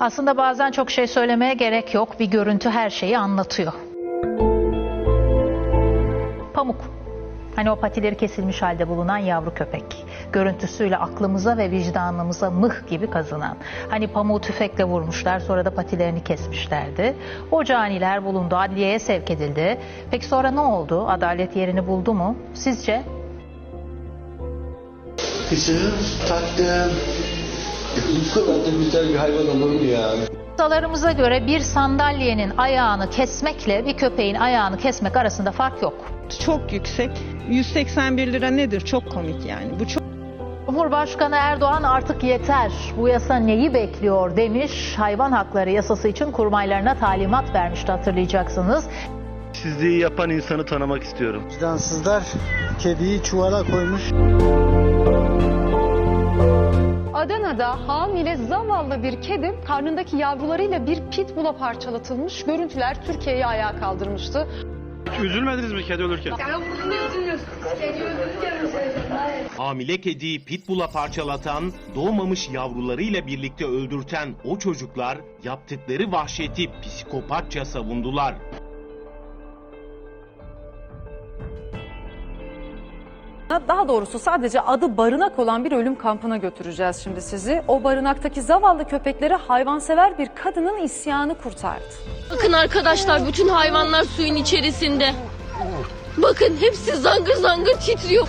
Aslında bazen çok şey söylemeye gerek yok. Bir görüntü her şeyi anlatıyor. Pamuk. Hani o patileri kesilmiş halde bulunan yavru köpek. Görüntüsüyle aklımıza ve vicdanımıza mıh gibi kazınan. Hani pamuğu tüfekle vurmuşlar sonra da patilerini kesmişlerdi. O caniler bulundu, adliyeye sevk edildi. Peki sonra ne oldu? Adalet yerini buldu mu? Sizce? Kızım, tatlım. Bu kadar da güzel bir hayvan olur mu ya? Yasalarımıza göre bir sandalyenin ayağını kesmekle bir köpeğin ayağını kesmek arasında fark yok. çok yüksek. 181 lira nedir? Çok komik yani. Bu çok Cumhurbaşkanı Erdoğan artık yeter. Bu yasa neyi bekliyor demiş. Hayvan hakları yasası için kurmaylarına talimat vermişti hatırlayacaksınız. Sizliği yapan insanı tanımak istiyorum. Vicdansızlar kediyi çuvala koymuş. Adana'da hamile zavallı bir kedi karnındaki yavrularıyla bir pitbull'a parçalatılmış. Görüntüler Türkiye'yi ayağa kaldırmıştı. Üzülmediniz mi kedi ölürken? Hamile kediyi pitbull'a parçalatan, doğmamış yavrularıyla birlikte öldürten o çocuklar yaptıkları vahşeti psikopatça savundular. Daha doğrusu sadece adı barınak olan bir ölüm kampına götüreceğiz şimdi sizi. O barınaktaki zavallı köpekleri hayvansever bir kadının isyanı kurtardı. Bakın arkadaşlar bütün hayvanlar suyun içerisinde. Bakın hepsi zangır zangır titriyor.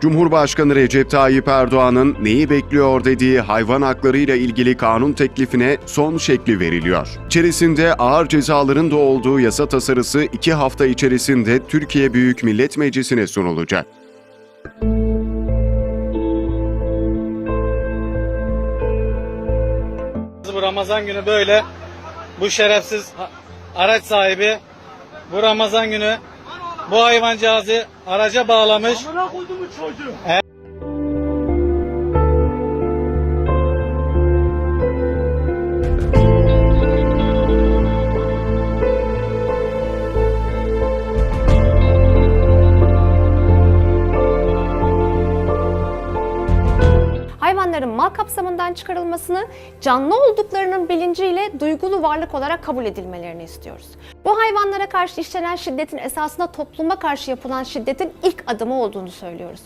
Cumhurbaşkanı Recep Tayyip Erdoğan'ın neyi bekliyor dediği hayvan haklarıyla ilgili kanun teklifine son şekli veriliyor. İçerisinde ağır cezaların da olduğu yasa tasarısı iki hafta içerisinde Türkiye Büyük Millet Meclisi'ne sunulacak. Bu Ramazan günü böyle bu şerefsiz araç sahibi bu Ramazan günü bu hayvancağızı araca bağlamış. Hayvanların kapsamından çıkarılmasını canlı olduklarının bilinciyle duygulu varlık olarak kabul edilmelerini istiyoruz. Bu hayvanlara karşı işlenen şiddetin esasında topluma karşı yapılan şiddetin ilk adımı olduğunu söylüyoruz.